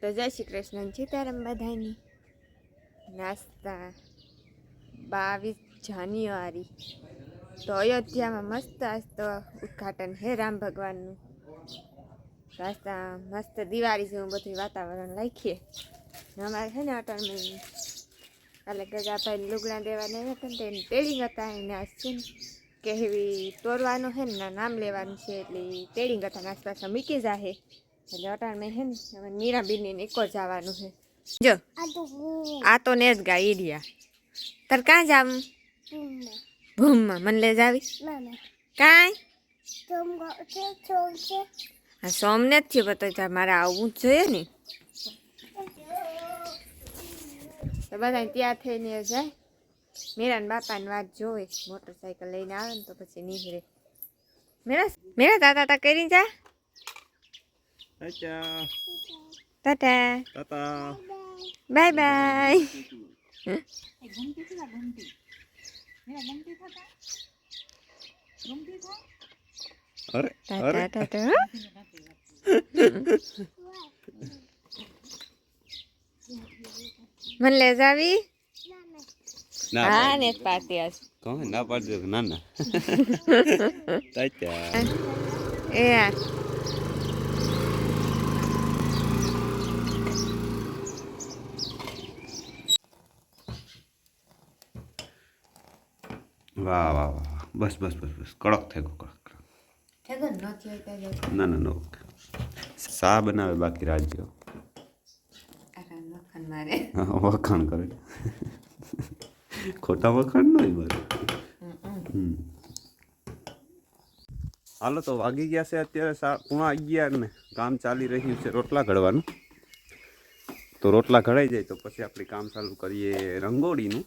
તો જય શ્રી કૃષ્ણ સીતારામ બધાની. નાસ્તા. બાવીસ જાન્યુઆરી. તો અયોધ્યામાં મસ્ત આજ તો ઉદ્ઘાટન હે રામ ભગવાનનું. રાસ્તા મસ્ત દિવાળી જેવું બધું વાતાવરણ રાખીએ અમારે છે ને અટણમાં કાલે ગજાભાઈ લુગડા દેવા હતા ને તેને તેડી હતા એને આજ ને એવી તોરવાનું છે ને નામ લેવાનું છે એટલે તેડિંગ તેડી હતા આસપાસ મૂકી જાહે. એટલે અટાણમાં છે ને હવે મીરાબીની ને જ જવાનું છે. જો આ તો ને જ ગાઈ રહ્યા. તાર કાં જાવ? ભૂમમાં મને લે જાવી કાંઈ? હા સોમને જ થયું તો મારે આવવું જ જોઈએ ને. તો બધા ત્યાં થઈને જાય. મીરાન બાપાની વાત જોવે. મોટરસાયકલ લઈને આવે ને તો પછી નીકળે. મેરા મેરા દાદા તા કરી જા. અચ્છા ટાટા તાતા બાય બાય અરે ટાટા અરે ટાટા હો. મને લે જાવી ના હા ને પાતી આજ કહો ના પાડજો કે ના ના તાત્યા એ વાહ વાહ વાહ. બસ બસ બસ બસ. કડક થઈ ગયો કડક ના ના નો શા બનાવે બાકી રાજ્યો? વખાણ કરે. ખોટા વખાણ નહીં બધું. હમ. હાલો તો વાગી ગયા છે અત્યારે સા પૂણા અગિયાર ને. કામ ચાલી રહ્યું છે રોટલા ઘડવાનું. તો રોટલા ઘડાઈ જાય તો પછી આપણે કામ ચાલુ કરીએ રંગોળીનું.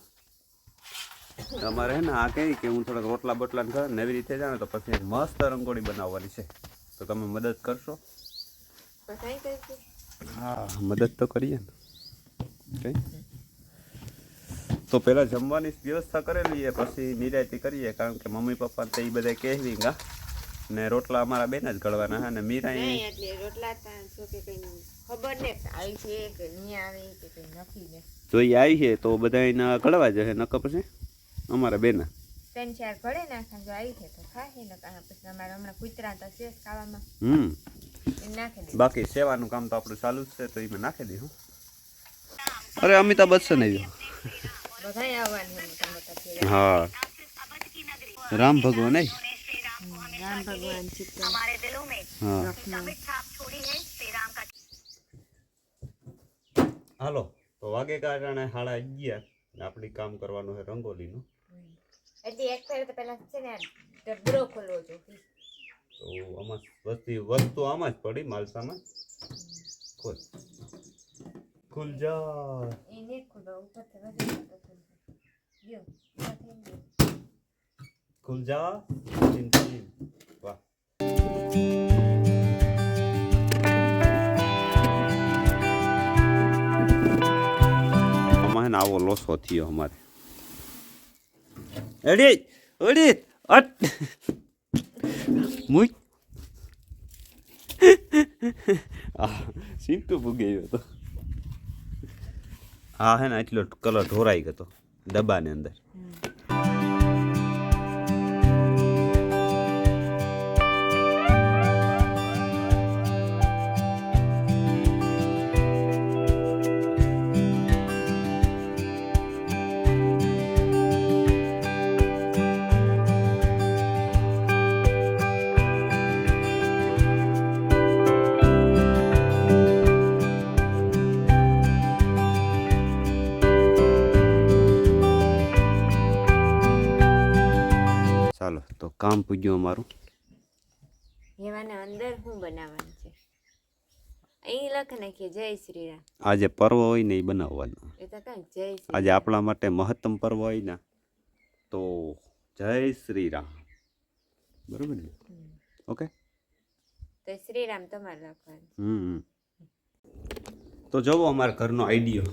તમારે હે ને આ કહી કે હું થોડાક રોટલા બોટલા ને એવી રીતે જાણે તો પછી મસ્ત રંગોળી બનાવવાની છે. તો તમે મદદ કરશો? હા મદદ તો કરીએ ને. કઈ? તો પહેલાં જમવાની વ્યવસ્થા કરેલી છે પછી નિરાયતી કરીએ કારણ કે મમ્મી પપ્પા તો એ બધા કહેવી ગા. ને રોટલા અમારા બેન જ ઘડવાના હા ને મીરા રોટલા ખબર ને આવી છે કે નહીં આવી કે કઈ નથી ને. જો એ આવી છે તો બધા એના ઘડવા જશે નકર પછી? અમારા બેન. ત્રણ ચાર ઘડે નાખા જો આવી છે તો ને કાં પછી અમારે હમણાં કૂતરા તો છે ખાવામાં. હમ. એ નાખી દે. બાકી સેવાનું કામ તો આપણું ચાલુ જ છે તો એમાં નાખી દીધું અરે અમિતાભ બચ્ચન આવ્યો. બધાય આવવાનું હા રામ ભગવાન નહીં રામ ભગવાન હાલો તો વાગે કારણે સાડા અગિયાર આપણે કામ કરવાનું છે રંગોલીનું. એટલે એક ફેર તો પેલા છે ને ડબરો ખોલવો જો તો આમાં વસ્તી વસ્તુ આમાં જ પડી માલસામાં ખોલ. ખુલ જા. એ ને ખોલવો ઉપરથી વજન તો ખોલવો જો ઊભા થઈને જો. ખુલ જા વાહ. આવો લોસો થયો અમારે. એડી એડી અટ. મુઈ. આ સીટુ ભૂગી ગયો હતો હા હે ને એટલો કલર ઢોરાઈ ગયો તો, ડબ્બાની અંદર. કામ પૂજ્યું અમારું એવાના અંદર શું બનાવવાનું છે? અહીં લખ નાખીએ જય શ્રી રામ આજે પર્વ હોય ને એ બનાવવાનું. એ તો કાંઈ જય શ્રી આજે આપણા માટે મહત્તમ પર્વ હોય ને તો જય શ્રી રામ બરોબર ને? ઓકે? તો શ્રી રામ તમારે લખવાનું હમ તો જવો અમારા ઘરનો આઈડિયો.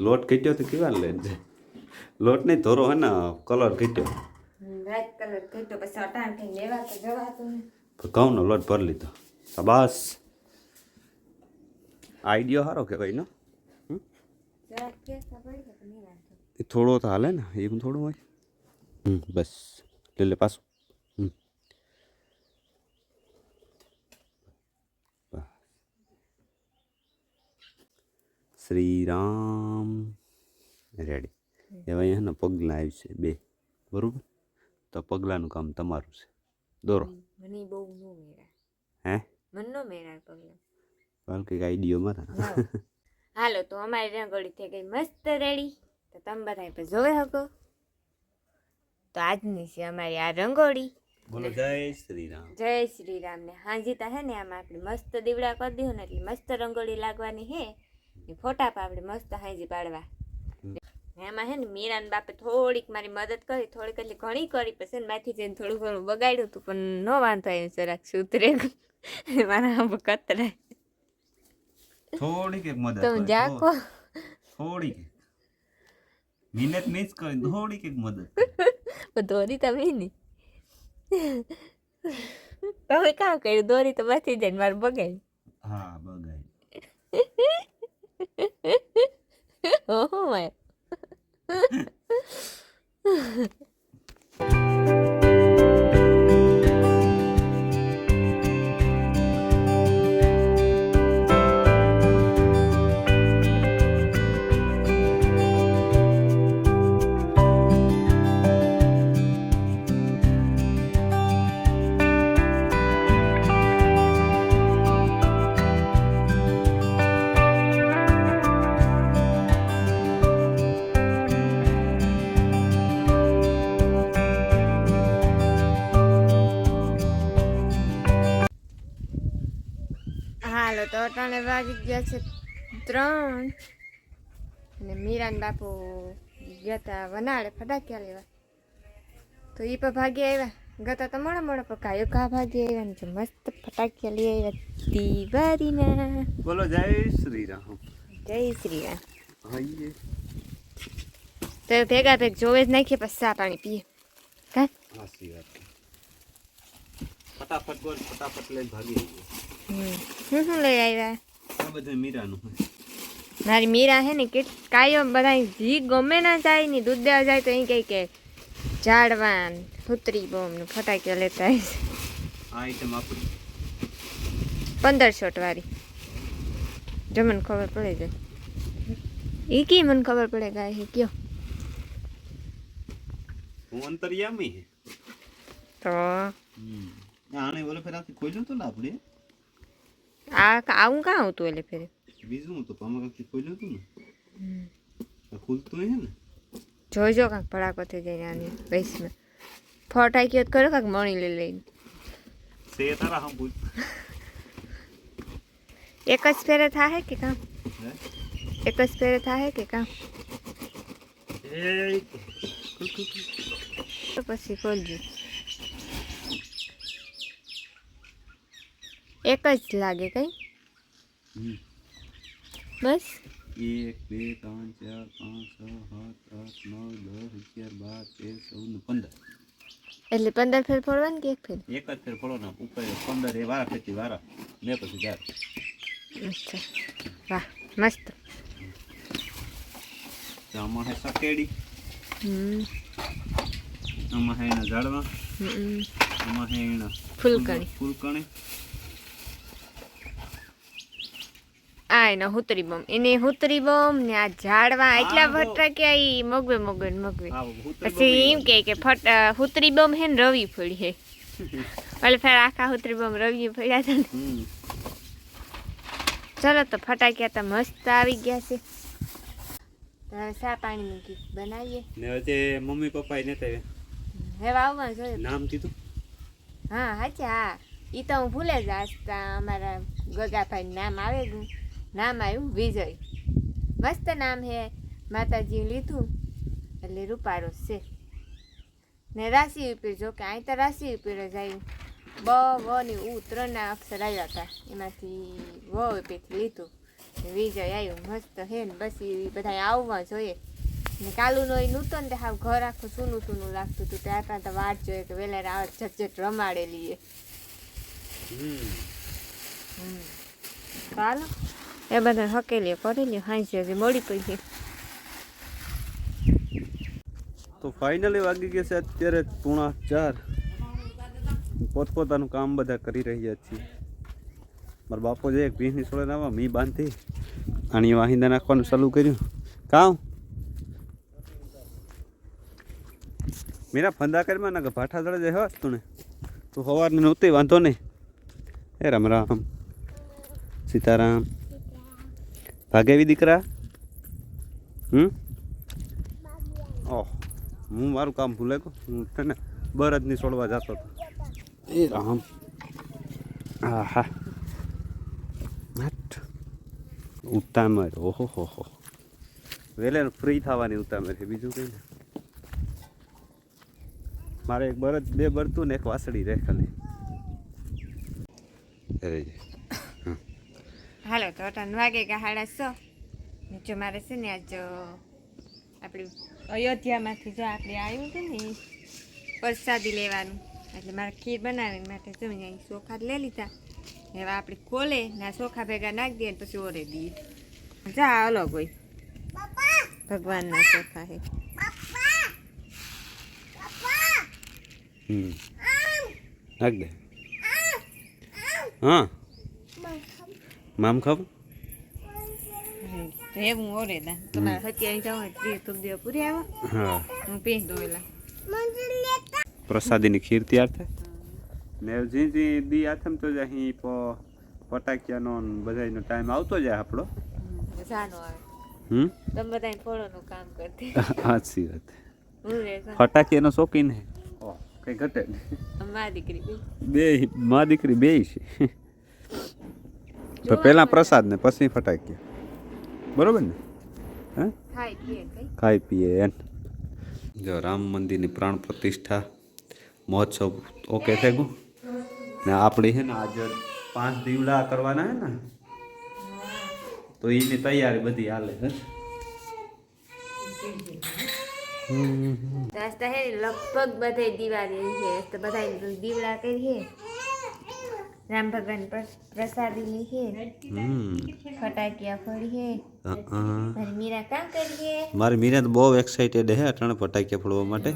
લોટ ઘટ્યો તો કેવા લે લોટ નહીં ધોરો હે ને કલર કીટ્યો વ્હાઈટ કલર થઈ તો પછી અટાણ થઈને લેવા તો જવાતું ઘઉંનો લોટ ભરી લીધો. બસ. આઈડિયો સારો કહેવાય ને? થોડો તો હાલે ને એમ થોડું હોય. હમ બસ. લઈ લે પાછું. હમ. શ્રી રામ રેડી. એવા અહીંયા પગલાં આવ્યું છે બે. બરોબર? તો પગલાંનું કામ તમારું છે. દોરો. મને બહુ નો મેળા હે? મન નો મેળા પગલા. કંઈક આઈડિયો મારા. હાલો તો અમારી રંગોળી થઈ ગઈ મસ્ત રેડી. તો તમે બધા પર જોવે હકો. તો આજની છે અમારી આ રંગોળી. બોલો જય શ્રી રામ જય શ્રી રામ ને હાંજી તા હે ને આમાં આપણે મસ્ત દીવડા કરી દીધું ને એટલે મસ્ત રંગોળી લાગવાની હે. ને ફોટા પણ આપણે મસ્ત હાંજી પાડવા. એમાં હે ને મીરાન બાપે થોડીક મારી મદદ કરી થોડીક એટલે ઘણી કરી પછી ને માથી જઈને થોડું ઘણું બગાડ્યું હતું પણ ન વાંધો આવ્યો જરાક સુધરે. મારા આંબ કતરે થોડીક એક મદદ તમે જાકો થોડીક મહેનત નહીં જ કરી થોડીક એક મદદ દોરી તમે નહીં તમે કામ કર્યું દોરી તો બચી જાય ને મારે બગાડી હા બગાડ ઓહો માય. 呵呵呵 હાલો તો અટાણે વાગી ગયા છે ત્રણ. અને મીરાન બાપુ ગયા તા વનાળે ફટાક્યા લેવા. તો એ પણ ભાગી આવ્યા. ગતા તો મોડા મોડા પણ કાયો કા ભાગી આવ્યા ને મસ્ત ફટાક્યા લઈ આવ્યા દિવાળીના. બોલો જય શ્રી રામ જય શ્રી રામ તો ભેગા ભેગ જોવે જ નાખીએ પછી ચા પાણી પીએ. હા સાચી વાત ફટાફટ બોલ ફટાફટ લઈને ભાગી ગયો હમ. શું શું લઈ આવ્યા આ બધું મીરાનું મારી મીરા હે ને કે કાયમ બધા જી ગમે ના જાય ને દૂધ દેવા જાય તો અહીં કહે કે ઝાડવાન ફૂતરી બોમ ને ફટાકિયા લેતા આવીશ આ આઈટમ આપણી પંદર શોટ વાળી. જો મને ખબર પડે જાય એ કી મને ખબર પડે ગાય હે કયો? હું અંતરિયામી હે. તો? આને બોલે ફેર આથી ખોલ્યું તો ને આપણે આ આવું કાં આવતું એટલે ફેરે? બીજું તો પામા કાંઈક ખોલ્યું હતું ને. આ ખુલતું હે ને? જોઈજો કાંક ભડાકો થઈ જાય આની વૈશમાં ફટાકીઓ કરો કાંક મણી લઈ લઈને. સે તારા હમ પૂછ એક જ ફેરે થાય કે કામ હે? એક જ ફેરે થાય કે કામ એ ખુલ ખુલ ખુલ તો પછી ખોલજો. એક જ લાગે કઈ હમ. બસ એક બે ત્રણ ચાર પાંચ છ સાત આઠ નવ દસ અગિયાર બાર તેર ચૌદ ને પંદર એટલે પંદર ફેર ફોડવાનું કે એક ફેર? એક જ ફેર ફળો ને ઉપર પંદર એ વારા ખેતી વારા. ને પછી ચાર. અચ્છા. વાહ મસ્ત. તો આમાં હે સકેડી. હમ. આમાં હે એના ઝાડવા. હમ. આમાં હે એના ફૂલકણી. ફૂલકણી. આ એનો હુતરી બમ એને હુતરી બમ ને આ ઝાડવા એટલા બહુ. ફટાક્યા ઈ મગવે મગવે મગવે. પછી એમ કે કે ફટ હુતરી બમ હે ને રવિ ફળી હે. એટલે ફેર આખા હુતરી બમ રવિ ફળ્યા હતા ને. ચલો તો ફટાક્યા તો મસ્ત આવી ગયા છે. હવે સા પાણી મૂકી બનાવીએ? ને હજે મમ્મી પપ્પા ને તે હવે આવવા જોઈએ નામ કીધું? હા હાચા હા. એ તો હું ભૂલે જ આજતા અમારા ગગાભાઈ નામ આવે ગયું નામ આવ્યું વિજય. મસ્ત નામ હે માતાજી લીધું. એટલે રૂપાળો છે. ને રાશિ ઉપર જો કે અહીં તો રાશિ ઉપર જ આવ્યું બ વ ને ઉ ત્રણના અક્ષર આવ્યા હતા. એમાંથી વ ઉપરથી લીધું. વિજય આવ્યું મસ્ત હે ને બસ એ બધા આવવા જોઈએ. ને કાલું નો નૂતન ને તે હાવ ઘર આખું સૂનું સૂનું લાગતું હતું. ત્યાં ત્યાં તો વાટ જોઈએ કે વેલા આવે ઝટઝટ રમાડેલી એ હમ. ચાલો. એ બધા હકેલીએ કરી લ્યો હાંસી હજી મળી પડી તો ફાઇનલી વાગી ગયા છે અત્યારે પૂણા ચાર. પોતપોતાનું કામ બધા કરી રહ્યા છીએ. મારા બાપો જે એક ભીંસની સોળે નાવા, મી બાંધી આણી વાહિંદા નાખવાનું ચાલુ કર્યું. કામ મીરા ફંદા કરીમાં ના ભાઠા દળે જાય હસ તું ને. તું સવારને નહોતી, વાંધો નહીં. એ રામ રામ. સીતારામ. ભાગેવી દીકરા? હમ? ઓહ હું મારું કામ ભૂલે ગયો. હું તને બરદ બરદની છોડવા જતો હતો. એ રામ. હા હા ઉતામર. ઓહો હો હો. વેલે ફ્રી થવાની ઉતામર છે. બીજું કંઈ મારે એક બરદ બે બરતું ને એક વાસળી રહે ખાલી. અરે હાલો, તો ત્રણ વાગે કે સાડા સો. જો મારે છે ને આજ આપણી અયોધ્યામાંથી જો આપણે આવ્યું હતું ને પ્રસાદી લેવાનું. એટલે મારે ખીર બનાવવાની માટે જો અહીં ચોખા લઈ લીધા. હવે આપણે ખોલે ને ચોખા ભેગા નાખી દઈએ પછી ઓરે દઈએ જા અલગ હોય ભગવાનના ચોખા હમ. નાખ દે. હા. મામ ખાવ? એવું ઓરે દા તમારે સત્યાવી જાવ એટલે તું પૂરી આવો. હા. હું પી પ્રસાદીની ખીર તૈયાર થાય? ને જી જી દી આથમ તો જ અહીં ફટાકિયાનો ને બધાયનો ટાઈમ આવતો જાય આપણો. આવે. હમ? તમે બધા ફળોનું કામ કરતી. સાચી વાત. ફટાકિયાનો શોખીન હે. કઈ ઘટે. દીકરી બે મા દીકરી બે છે. તો પહેલાં પ્રસાદ ને પછી ફટાકિયા બરોબર ને? હે? ખાઈ પીએ કઈ? ખાઈ પીએ એમ. જો રામ મંદિરની પ્રાણ પ્રતિષ્ઠા મહોત્સવ ઓકે થઈ ગયું ને આપણે છે ને આજે પાંચ દીવડા કરવાના હે ને? તો એની તૈયારી બધી હાલે હે? રાસ્તા હે લગભગ બધે દિવાળી છે. તો બધા દીવડા કરીએ રામ ભગવાન પર. પ્રસાદી હમ ફટાકિયા ફોડીએ. મારી મીરા કામ કરીએ. મારી મીરા તો બહુ એક્સાઇટેડ હે અટાણે ફટાકિયા ફોડવા માટે.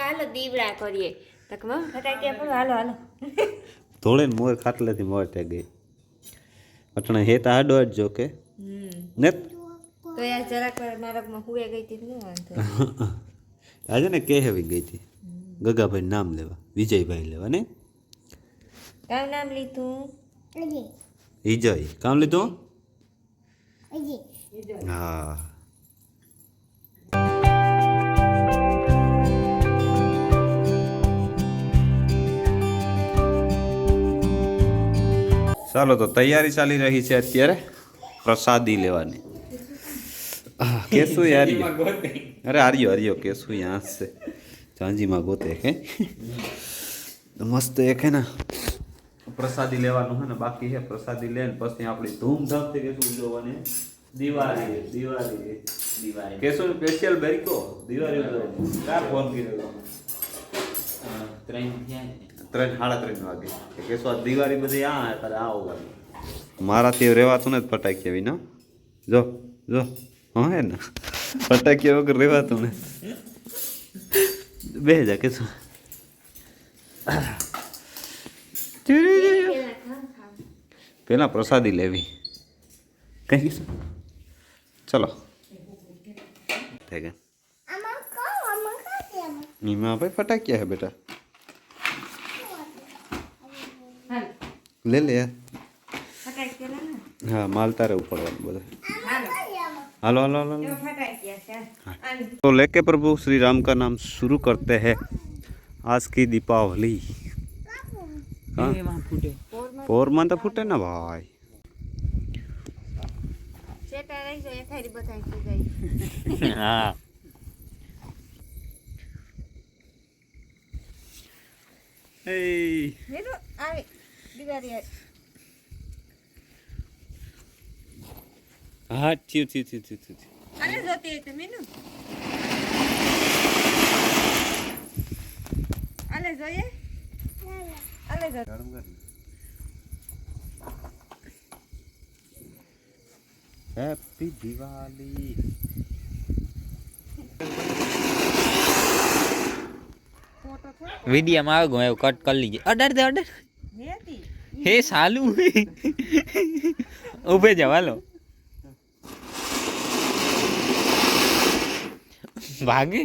હાલો દીવડા કરીએ. તો મમ ફટાકિયા ફોડો હાલો હાલો. ધોળે મોર ખાટલેથી મોટે ગઈ. હે તો આડો જ જો કે ને તો યાર જરાક નરકમાં હુએ ગઈ હતી ને વાંધો આજે ને કહેવી ગઈ હતી. ગગાભાઈ નામ લેવા વિજયભાઈ લેવા ને? કામ નામ લીધું? अजय। काम ले तो? हाँ। चलो तो तैयारी चाली रही है अत्य प्रसादी लेवा केसु यार अरे हरियो हरियो केसु यहाँ से। चांजी मागोते तो मस्त एक है ना। પ્રસાદી લેવાનું હે ને બાકી છે પ્રસાદી લઈને પછી આપણી ધૂમધામથી કેશું ઉજવવાની દિવાળી દિવાળી દિવાળી. કેશું સ્પેશિયલ બેરીકો દિવાળી કાર ક્યાં ફોન કર્યો ત્રણ સાડા ત્રણ વાગે. કે કેશું આ દિવાળી બધી આ તારે આ ઉગાડી મારાથી રહેવાતું ને આવી વિના. જો જો હા હે ને. ફટાકી વગર રહેવાતું ને બે જા કે શું પેલા પ્રસાદી લેવી કઈ કીધું ચલો થઈ ગયા નીમાં ભાઈ ફટાકિયા હે બેટા હાલ લે લે યાર ફટાકિયા લે ને હા માલ તારે ઉપાડવાનું બધા હાલો હાલો હાલો હાલો એવો હાલો ફટાકિયા છે આમ तो लेके प्रभु श्री राम का नाम शुरू करते हैं आज की दीपावली પોરમાં તો ફૂટે ને ભાઈ. હા. Hey. Hello, ay, bigari. હા થયું થયું થયું થયું થયું અરે જોતી હતી મીનુ. અલે જોઈએ? આલે જો ગરમ કર હેપી દિવાળી વિડીયોમાં આવે એવું કટ કરી લીજે. અડર દે અડર હે સાલું. ઉભે જાવ હાલો. ભાગી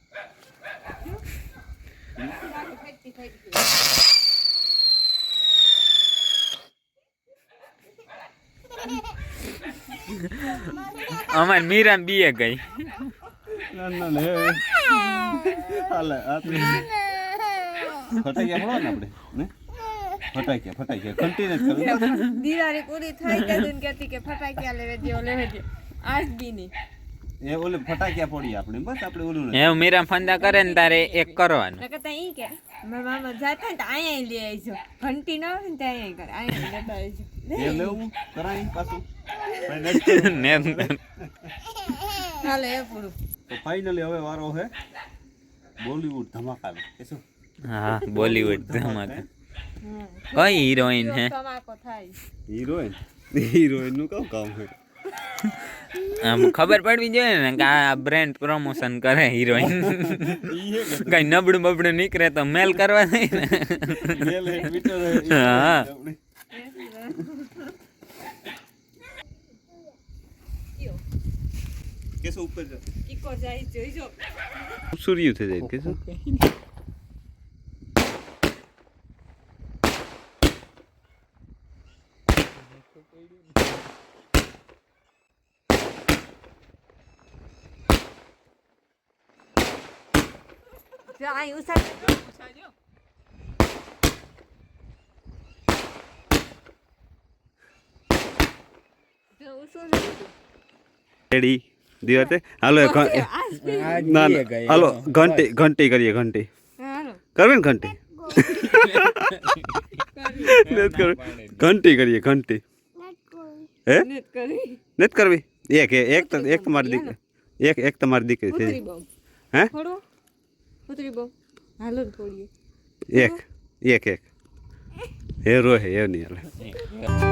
અમાર મીરા બી ગઈ. ના ના ને? હાલે ને આપણે કન્ટિન્યુ કરો. દિવાળી પૂરી થઈ ગઈ ને કહેતી કે ફટાકિયા લેવે દ્યો લેવે દ્યો. આજ બી નહીં. એ ઓલે ફટાક્યા ફોડીએ આપણે બસ આપણે ઓલું ને એવું મીરા ફંદા કરે ને તારે એક કરવાનું. નકર તો ઈ કે મારા મામા જાતા ને તો અહીંયા લઈ આવજો. ઘંટી ના આવે ને ત્યાં અહીંયા કરે અહીંયા લેતા આવજો એ લેવું કરાય પાછું. ને હાલે એ પૂરું. તો ફાઇનલી હવે વારો છે બોલીવુડ ધમાકા કે શું? હા બોલીવુડ ધમાકા. કઈ હિરોઈન હે? ધમાકો થાય. હિરોઈન? હિરોઈનનું કયું કામ છે આમ ખબર પડવી જોઈએ ને કે આ બ્રેન્ડ પ્રમોશન કરે હિરોઈન કઈ નબળું બબડું નીકળે તો મેલ કરવા નહીં ને. હે. કેસો ઉપર જાય જોઈજો સૂર્ય થઈ જાય કે જો ઉસા જો રેડી દિવસે હાલો ના ના હાલો ઘંટી ઘંટી કરીએ ઘંટી હાલો કરવી ને ઘંટી ઘંટી કરીએ ઘંટી હે નેત નથી કરવી એક એક એક તો એક તમારી દીકરી એક એક તમારી દીકરી છે હે ઉતરી બહુ. હાલો ને થોડી એક એક એક. એ રોય એ નહીં હાલે.